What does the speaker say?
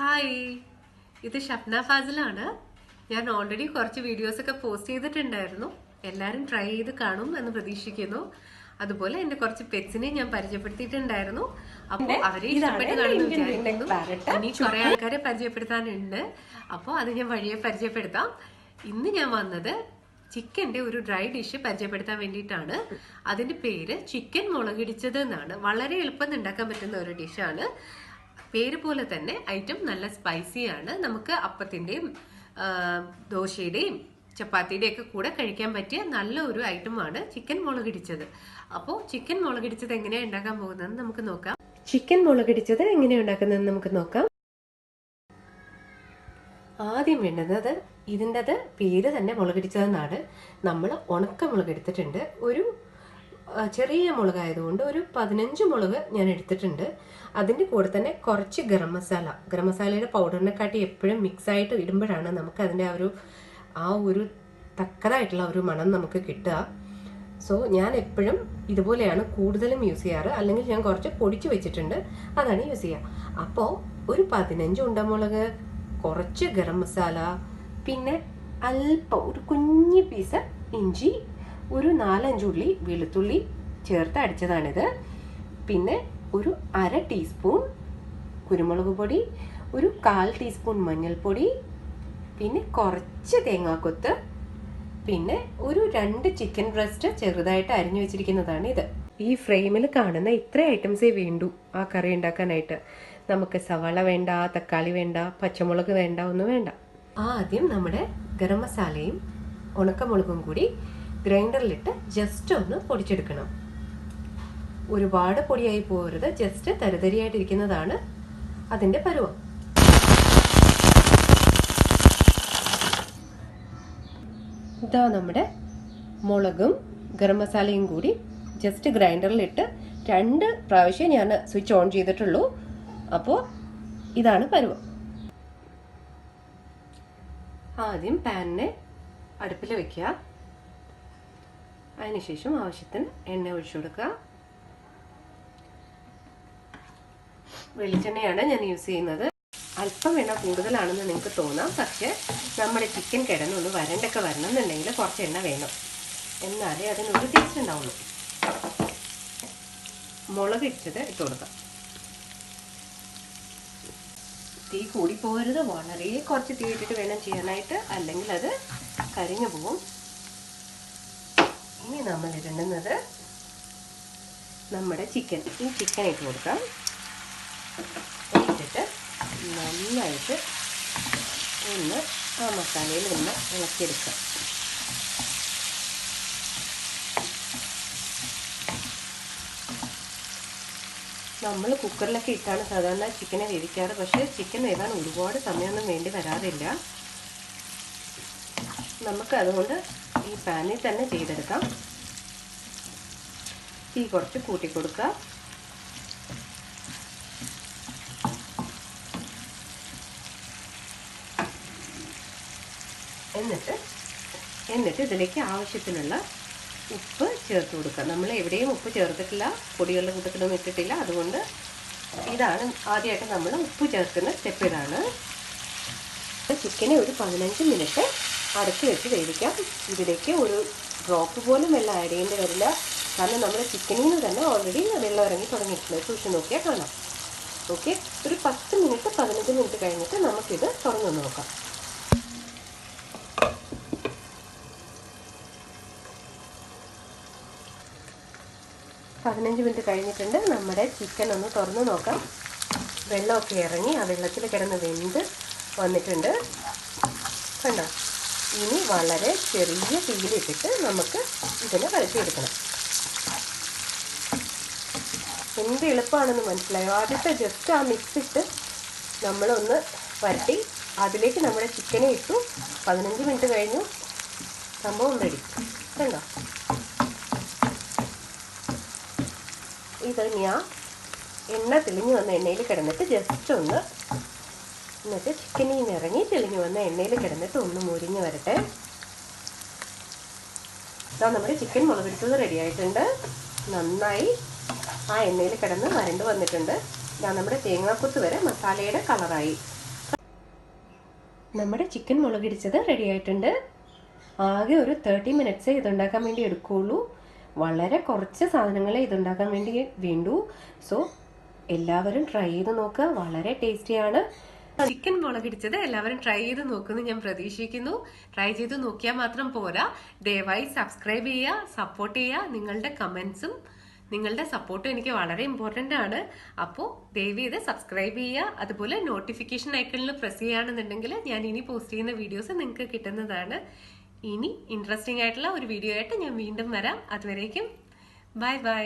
Hi. ഇത് ഷപ്ന ഫാസിലാണ്. ഞാൻ already കുറച്ച് വീഡിയോസൊക്കെ പോസ്റ്റ് ചെയ്തിട്ടുണ്ടായിരുന്നു. എല്ലാവരും ട്രൈ ചെയ്ത് കാണും എന്ന് പ്രതീക്ഷിക്കുന്നു. അതുപോലെ എന്റെ കുറച്ച് പെറ്റ്സിനെ ഞാൻ പരിചയപ്പെടുത്തിയിട്ടുണ്ടായിരുന്നു. അപ്പോൾ അവരെ ഇഷ്ടപ്പെട്ട് കാണുന്നു വിചാരിക്കുന്നു. ഇനി കുറെ ആൾക്കാരെ പരിചയപ്പെടുത്താനുണ്ട്. അപ്പോൾ അത് ഞാൻ വഴിയെ പരിചയപ്പെടുത്താം. ഇന്ന് ഞാൻ വന്നത് ചിക്കന്റെ ഒരു ഡ്രൈ ഡിഷ് പരിചയപ്പെടുത്താൻ വേണ്ടിയിട്ടാണ്. അതിന്റെ പേര് ചിക്കൻ മുളകിടിച്ചത് എന്നാണ്. വളരെ എളുപ്പം ഉണ്ടാക്കാൻ പറ്റുന്ന ഒരു ഡിഷാണ് പേര് പോലെ തന്നെ ഐറ്റം നല്ല സ്പൈസി ആണ് നമുക്ക് അപ്പത്തിന്റെയും ദോശയുടെയും ചപ്പാത്തിയുടെയും ഒക്കെ കൂടെ കഴിക്കാൻ പറ്റിയ നല്ല ഒരു ഐറ്റമാണ് ചിക്കൻ മുളകിടിച്ചത്. അപ്പോൾ ചിക്കൻ മുളകിടിച്ചത് എങ്ങനെയാണ് ഉണ്ടാക്കാൻ പോകുന്നതെന്ന് നമുക്ക് നോക്കാം. ചിക്കൻ മുളകിടിച്ചത് എങ്ങനെയാണ് ഉണ്ടാക്കുന്നതെന്ന് നമുക്ക് നോക്കാം. ആദ്യം വേണ്ടുന്നത് ഇതിന്റെത് പേര് തന്നെ മുളകിടിച്ചതെന്നാണ്. നമ്മൾ ഉണക്ക മുളകെടുത്തിട്ടുണ്ട് ഒരു ചെറിയ മുളകായതുകൊണ്ട് ഒരു പതിനഞ്ച് മുളക് ഞാൻ എടുത്തിട്ടുണ്ട്. അതിന്റെ കൂടെ തന്നെ കുറച്ച് ഗരം മസാല. ഗരം മസാലയുടെ പൗഡറിനെക്കാട്ടി എപ്പോഴും മിക്സ് ആയിട്ട് ഇടുമ്പോഴാണ് നമുക്ക് അതിന്റെ ആ ഒരു ആ ഒരു തക്കതായിട്ടുള്ള ഒരു മണം നമുക്ക് കിട്ടുക. സോ ഞാൻ എപ്പോഴും ഇതുപോലെയാണ് കൂടുതലും യൂസ് ചെയ്യാറ്. അല്ലെങ്കിൽ ഞാൻ കുറച്ച് പൊടിച്ച് വെച്ചിട്ടുണ്ട്. അതാണ് യൂസ് ചെയ്യുക. അപ്പോൾ ഒരു പതിനഞ്ച് ഉണ്ടമുളക് കുറച്ച് ഗരം മസാല പിന്നെ അല്പം ഒരു കുഞ്ഞു പീസ് ഇഞ്ചി ഒരു നാലഞ്ച് ഉള്ളി വെളുത്തുള്ളി ചേർത്ത് അടിച്ചതാണിത്. പിന്നെ ഒരു അര ടീസ്പൂൺ കുരുമുളക് പൊടി ഒരു കാൽ ടീസ്പൂൺ മഞ്ഞൾപ്പൊടി പിന്നെ കുറച്ച് തേങ്ങാക്കൊത്ത് പിന്നെ ഒരു രണ്ട് ചിക്കൻ ബ്രസ്റ്റ് ചെറുതായിട്ട് അരിഞ്ഞു വെച്ചിരിക്കുന്നതാണ് ഇത്. ഈ ഫ്രെയിമിൽ കാണുന്ന ഇത്ര ഐറ്റംസേ വേണ്ടു ആ കറി ഉണ്ടാക്കാനായിട്ട്. നമുക്ക് സവാള വേണ്ട തക്കാളി വേണ്ട പച്ചമുളക് വേണ്ട ഒന്നും വേണ്ട. ആദ്യം നമ്മുടെ ഗരം മസാലയും ഉണക്കമുളകും കൂടി ഗ്രൈൻഡറിലിട്ട് ജസ്റ്റ് ഒന്ന് പൊടിച്ചെടുക്കണം. ഒരുപാട് പൊടിയായി പോകരുത്. ജസ്റ്റ് തരിതരിയായിട്ടിരിക്കുന്നതാണ് അതിന്റെ പരുവം. ഇതാ നമ്മുടെ മുളകും ഗരം മസാലയും കൂടി ജസ്റ്റ് ഗ്രൈൻഡറിലിട്ട് രണ്ട് പ്രാവശ്യം ഞാൻ സ്വിച്ച് ഓൺ ചെയ്തിട്ടുള്ളൂ. അപ്പോൾ ഇതാണ് പരുവം. ആദ്യം പാനിനെ അടുപ്പിൽ വെക്കുക. അതിനുശേഷം ആവശ്യത്തിന് എണ്ണ ഒഴിച്ചു കൊടുക്കുക. വെളിച്ചെണ്ണയാണ് ഞാൻ യൂസ് ചെയ്യുന്നത്. അല്പം എണ്ണ കൂടുതലാണെന്ന് നിങ്ങൾക്ക് തോന്നാം. പക്ഷേ നമ്മുടെ ചിക്കൻ കിടന്നൊന്ന് വരണ്ടൊക്കെ വരണം എന്നുണ്ടെങ്കിൽ കുറച്ച് എണ്ണ വേണം. എന്നാലേ അതിനൊരു ടേസ്റ്റ് ഉണ്ടാവുള്ളൂ. മുളക് ഇട്ടത് ഇട്ട് കൊടുക്കാം. തീ കൂടി പോകരുത് വളരെ കുറച്ച് തീ ഇട്ടിട്ട് വേണം ചെയ്യാനായിട്ട്. അല്ലെങ്കിൽ അത് കരിഞ്ഞു പോവും ഇനി നമ്മൾ ഇടുന്നത് നമ്മുടെ ചിക്കൻ ഈ ചിക്കൻ ഇട്ട് കൊടുക്കാം. ഇട്ടിട്ട് നന്നായിട്ട് ഒന്ന് ആ മസാലയിൽ ഒന്ന് ഇളക്കിയെടുക്കാം. നമ്മൾ കുക്കറിലൊക്കെ ഇട്ടാണ് സാധാരണ ചിക്കനെ വേവിക്കാറ്. പക്ഷേ ചിക്കൻ വേവാൻ ഒരുപാട് സമയമൊന്നും വേണ്ടി വരാറില്ല. നമുക്ക് അതുകൊണ്ട് ഈ പാനിൽ തന്നെ ചെയ്തെടുക്കാം. തീ കുറച്ച് കൂട്ടി കൊടുക്കുക. എന്നിട്ട് എന്നിട്ട് ഇതിലേക്ക് ആവശ്യത്തിനുള്ള ഉപ്പ് ചേർത്ത് കൊടുക്കുക. നമ്മൾ എവിടെയും ഉപ്പ് ചേർത്തിട്ടില്ല പൊടികളുടെ കൂട്ടത്തിലൊന്നും ഇട്ടിട്ടില്ല. അതുകൊണ്ട് ഇതാണ് ആദ്യമായിട്ട് നമ്മൾ ഉപ്പ് ചേർക്കുന്ന സ്റ്റെപ്പ് ഇതാണ്. ചിക്കനെ ഒരു പതിനഞ്ച് മിനിറ്റ് അടച്ചു വെച്ച് വേവിക്കാം. ഇതിലേക്ക് ഒരു ഡ്രോപ്പ് പോലും വെള്ളം ആഡ് ചെയ്യേണ്ടി വരില്ല. കാരണം നമ്മുടെ ചിക്കനിൽ നിന്ന് തന്നെ ഓൾറെഡി വെള്ളം ഇറങ്ങി തുടങ്ങിയിട്ടുണ്ട്. സൂക്ഷിച്ച് നോക്കിയാൽ കാണാം. ഓക്കെ ഒരു പത്ത് മിനിറ്റ് പതിനഞ്ച് മിനിറ്റ് കഴിഞ്ഞിട്ട് നമുക്കിത് തുറന്നു നോക്കാം. പതിനഞ്ച് മിനിറ്റ് കഴിഞ്ഞിട്ടുണ്ട്. നമ്മുടെ ചിക്കൻ ഒന്ന് തുറന്ന് നോക്കാം. വെള്ളമൊക്കെ ഇറങ്ങി ആ വെള്ളത്തിൽ കിടന്ന് വെന്ത് വന്നിട്ടുണ്ട്. കണ്ടോ? ഇനി വളരെ ചെറിയ തീയിലിട്ടിട്ട് നമുക്ക് ഇതിനെ വരട്ടിയെടുക്കണം. എന്ത് എളുപ്പമാണെന്ന് മനസ്സിലായോ? ആദ്യത്തെ ജസ്റ്റ് ആ മിക്സ് ഇട്ട് നമ്മളൊന്ന് വരട്ടി. അതിലേക്ക് നമ്മുടെ ചിക്കനെ ഇട്ടു. പതിനഞ്ച് മിനിറ്റ് കഴിഞ്ഞു. സംഭവം റെഡി കണ്ടോ? ഇത് ഞാൻ എണ്ണ തെളിഞ്ഞു വന്ന എണ്ണയിൽ കിടന്നിട്ട് ജസ്റ്റ് ഒന്ന് എന്നിട്ട് ചിക്കനിൽ നിന്ന് ഇറങ്ങി തെളിഞ്ഞു വന്ന എണ്ണയിൽ കിടന്നിട്ട് ഒന്ന് മുരിഞ്ഞ് വരട്ടെ. ഇതാ നമ്മുടെ ചിക്കൻ മുളകെടുത്തത് റെഡി ആയിട്ടുണ്ട്. നന്നായി ആ എണ്ണയിൽ കിടന്ന് വരണ്ട് വന്നിട്ടുണ്ട്. ഇതാ നമ്മുടെ തേങ്ങാക്കൊത്ത് വരെ മസാലയുടെ കളറായി നമ്മുടെ ചിക്കൻ മുളകിടിച്ചത് റെഡി ആയിട്ടുണ്ട്. ആകെ ഒരു തേർട്ടി മിനിറ്റ്സേ ഇതുണ്ടാക്കാൻ വേണ്ടി എടുക്കുകയുള്ളൂ വളരെ കുറച്ച് സാധനങ്ങളെ ഇതുണ്ടാക്കാൻ വേണ്ടി വേണ്ടൂ. സോ എല്ലാവരും ട്രൈ ചെയ്ത് നോക്കുക. വളരെ ടേസ്റ്റിയാണ് ചിക്കൻ മുളകിടിച്ചത് എല്ലാവരും ട്രൈ ചെയ്ത് നോക്കുമെന്ന് ഞാൻ പ്രതീക്ഷിക്കുന്നു. ട്രൈ ചെയ്ത് നോക്കിയാൽ മാത്രം പോരാ. ദയവായി സബ്സ്ക്രൈബ് ചെയ്യുക സപ്പോർട്ട് ചെയ്യുക നിങ്ങളുടെ കമൻസും നിങ്ങളുടെ സപ്പോർട്ടും എനിക്ക് വളരെ ഇമ്പോർട്ടന്റ് ആണ്. അപ്പോൾ ദയവ് ചെയ്ത് സബ്സ്ക്രൈബ് ചെയ്യുക അതുപോലെ നോട്ടിഫിക്കേഷൻ ഐക്കണിൽ പ്രസ് ചെയ്യുകയാണെന്നുണ്ടെങ്കിൽ ഞാൻ ഇനി പോസ്റ്റ് ചെയ്യുന്ന വീഡിയോസ് നിങ്ങൾക്ക് കിട്ടുന്നതാണ്. ഇനി ഇൻട്രസ്റ്റിംഗ് ആയിട്ടുള്ള ഒരു വീഡിയോ ആയിട്ട് ഞാൻ വീണ്ടും വരാം. അതുവരേക്കും ബൈ ബൈ